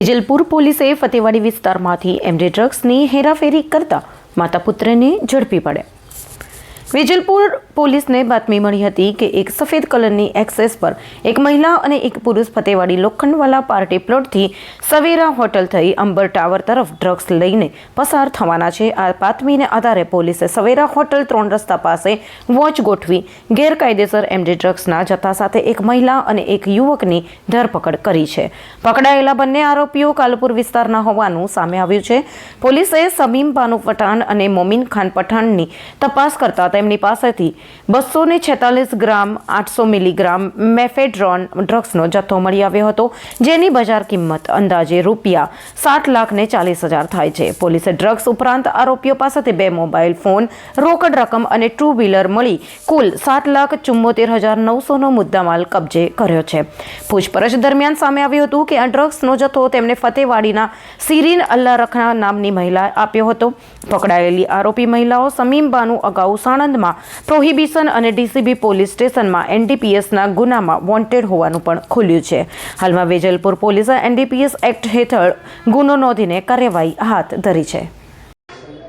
વિજલપુર પોલીસે ફતેવાડી વિસ્તારમાંથી એમડી ડ્રગ્સની હેરાફેરી કરતા માતા પુત્રને ઝડપી પડે વિજલપુર પોલીસને બાતમી મળી હતી કે એક સફેદ કલરની એક્સેસ પર એક મહિલા અને એક પુરુષ ફતેવાડી લોખંડવાલા પાર્ટી પ્લોટથી સવેરા હોટલ થઈ અંબર ટાવર તરફ ડ્રગ્સ લઈને પસાર થવાના છે. આ બાતમીને આધારે પોલીસે સવેરા હોટલ ત્રણ રસ્તા પાસે વોચ ગોઠવી ગેરકાયદેસર એમડી ડ્રગ્સના જથ્થા સાથે એક મહિલા અને એક યુવકની ધરપકડ કરી છે. પકડાયેલા બંને આરોપીઓ કાલપુર વિસ્તારના હોવાનું સામે આવ્યું છે. પોલીસે સમીમ ભાનુ પઠાણ અને મોમીન ખાન પઠાણની તપાસ કરતા તેમની પાસેથી બસો ને છેતાલીસ ગ્રામ, આઠસો મિલીગ્રામ મેફેડ્રોન ડ્રગ્સનો જથ્થો મળી આવ્યો હતો, જેની બજાર કિંમત અંદાજે રૂપિયા સાત લાખ ને ચાલીસ હજાર થાય છે. પોલીસે ડ્રગ્સ ઉપરાંત આરોપીઓ પાસેથી બે મોબાઈલ ફોન, રોકડ રકમ અને ટુ વ્હીલર મળી કુલ સાત લાખ ચુમ્મોતેર હજાર નવસોનો મુદ્દામાલ કબજે કર્યો છે. પૂછપરછ દરમિયાન સામે આવ્યું હતું કે આ ડ્રગ્સનો જથ્થો તેમને ફતેવાડીના સિરીન અલ્લા રખના નામની મહિલા આપ્યો હતો. પકડાયેલી આરોપી મહિલાઓ સમીમ બાનુ, અગાઉ સાણંદમાં પ્રોહિબિશન અને ડીસીબી પોલીસ સ્ટેશનમાં એનડીપીએસના ગુનામાં વોન્ટેડ હોવાનું પણ ખુલ્યું છે. હાલમાં વેજલપુર પોલીસે એનડીપીએસ એક્ટ હેઠળ ગુનો નોંધીને કાર્યવાહી હાથ ધરી છે.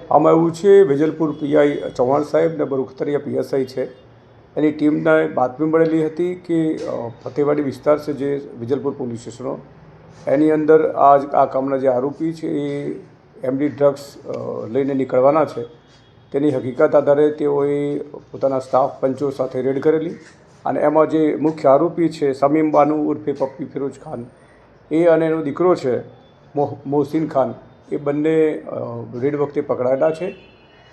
આમાં એવું છે, વેજલપુર પીઆઈ ચૌહાણ સાહેબ ને બરુખતરિયા પીએસઆઈ છે. એની ટીમને બાતમી મળેલી હતી કે ફતેવાડી વિસ્તાર છે જે વેજલપુર પોલીસ સ્ટેશનો એની અંદર આ આ કામના જે આરોપી છે એ એમડી ડ્રગ્સ લઈને નીકળવાના છે. તેની હકીકત આધારે તેઓએ પોતાના સ્ટાફ પંચો સાથે રેડ કરેલી અને એમાં જે મુખ્ય આરોપી છે સમીમ બાનુ ઉર્ફે પપ્પી ફિરોજ ખાન, એ અને એનો દીકરો છે મોહ, મોહસિન ખાન, એ બંને રેડ વખતે પકડાયેલા છે.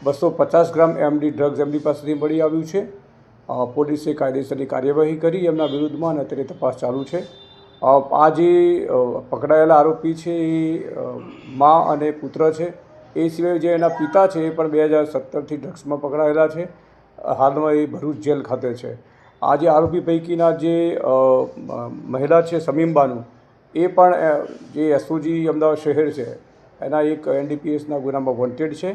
બસો પચાસ ગ્રામ એમડી ડ્રગ્સ એમની પાસેથી મળી આવ્યું છે. પોલીસે કાયદેસરની કાર્યવાહી કરી, એમના વિરુદ્ધમાં અને અત્યારે તપાસ ચાલુ છે. આ જે પકડાયેલા આરોપી છે એ મા અને પુત્ર છે. એ સિવાય જે એના પિતા છે એ પણ બે હજાર સત્તરથી ડ્રગ્સમાં પકડાયેલા છે. હાલમાં એ ભરૂચ જેલ ખાતે છે. આ જે આરોપી પૈકીના જે મહિલા છે સમીમબાનું એ પણ જે એસઓજી અમદાવાદ શહેર છે, એના એક એનડીપીએસના ગુનામાં વોન્ટેડ છે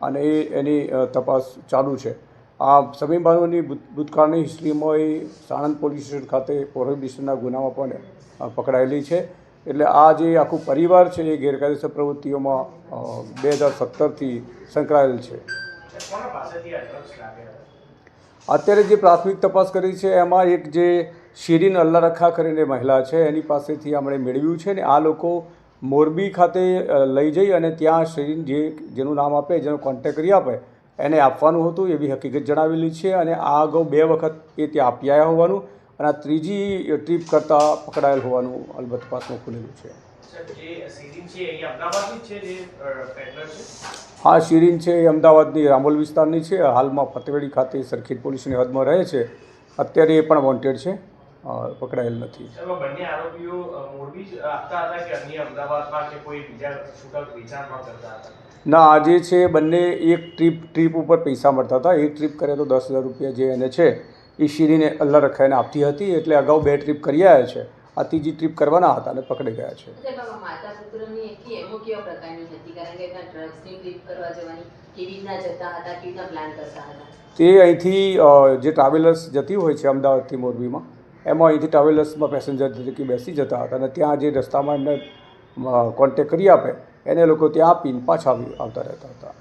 અને એ એની તપાસ ચાલુ છે. આ સમીમ બાનુની ભૂતકાળની હિસ્ટ્રીમાં એ સાણંદ પોલીસ સ્ટેશન ખાતે પ્રોહિબિશનના ગુનામાં પણ પકડાયેલી છે. એટલે આ જે આખું પરિવાર છે એ ગેરકાયદેસર પ્રવૃત્તિઓમાં બે હજાર સત્તરથી સંકળાયેલ છે. અત્યારે જે પ્રાથમિક તપાસ કરી છે, એમાં એક જે શિરીન અલ્લા રખા કરીને મહિલા છે, એની પાસેથી આપણે મેળવ્યું છે ને આ લોકો મોરબી ખાતે લઈ જઈ અને ત્યાં શિરીન જે, જેનું નામ આપે, જેનો કોન્ટેક કરી આપે, એને આપવાનું હતું એવી હકીકત જણાવેલી છે અને આ અગાઉ બે વખત એ ત્યાં આપી આવ્યા હોવાનું. અને આ ત્રીજી ટ્રીપ કરતાં પકડાયેલ હોવાનું અલબત્ત તપાસમાં ખુલેલું છે. આ શિરીન છે એ અમદાવાદની રામોલ વિસ્તારની છે. હાલમાં ફતેવાડી ખાતે સરખેજ પોલીસની હદમાં રહે છે. અત્યારે એ પણ વોન્ટેડ છે. પકડાયેલ નથી. બંને આરોપીઓ મોરબી જ આપતા હતા કે અન્ય અમદાવાદમાં કે કોઈ બીજા છૂટક વેચાણમાં કરતા હતા? ના આજે છે બંને એક ટ્રીપ ટ્રીપ ઉપર પૈસા મળતા હતા. એક ટ્રીપ કરે તો દસ હજાર રૂપિયા જે એને છે એ શીરીને અલ્લા રખાઈને આપતી હતી એટલે અગાઉ બે ટ્રીપ કરી આવ્યા છે. આ ત્રીજી ટ્રીપ કરવાના હતા અને પકડી ગયા છે. તે અહીંથી જે ટ્રાવેલર્સ જતી હોય છે અમદાવાદથી મોરબીમાં એમાં અહીંથી ટ્રાવેલર્સમાં પેસેન્જર તરીકે બેસી જતા હતા અને ત્યાં જે રસ્તામાં એમને કોન્ટેક કરી આપે એને લોકો ત્યાં આપીને પાછા આવી આવતા રહેતા હતા.